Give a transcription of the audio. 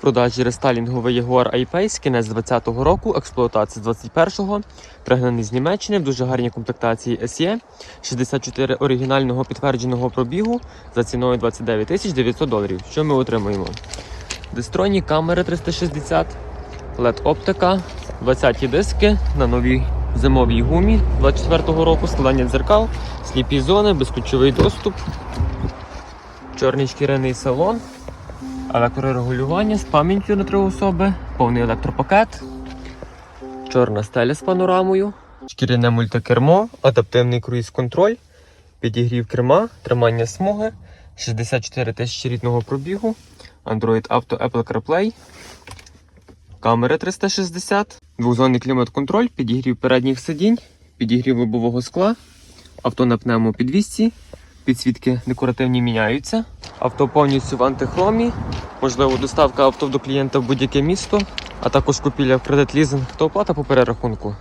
Продажі рестайлінговий Jaguar I-Pace, кінець 20-го року, експлуатація 21-го, пригнаний з Німеччини, в дуже гарній комплектації SE, 64 оригінального підтвердженого пробігу за ціною 29 тисяч 900 доларів. Що ми отримуємо? Дестронні камери 360, LED оптика, 20 диски на новій зимовій гумі 24-го року, складання дзеркал, сліпі зони, безключовий доступ, чорний шкіряний салон, електрорегулювання з пам'яттю на три особи, повний електропакет, чорна стеля з панорамою, шкіряне мультикермо, адаптивний круїз-контроль, підігрів керма, тримання смуги, 64 тисячі рідного пробігу, Android Auto Apple CarPlay, камери 360, двозонний клімат-контроль, підігрів передніх сидінь, підігрів лобового скла, авто на пневмопідвісці, підсвітки декоративні міняються, авто повністю в антихромі, можливо, доставка авто до клієнта в будь-яке місто, а також купівля в кредит лізинг та оплата по перерахунку.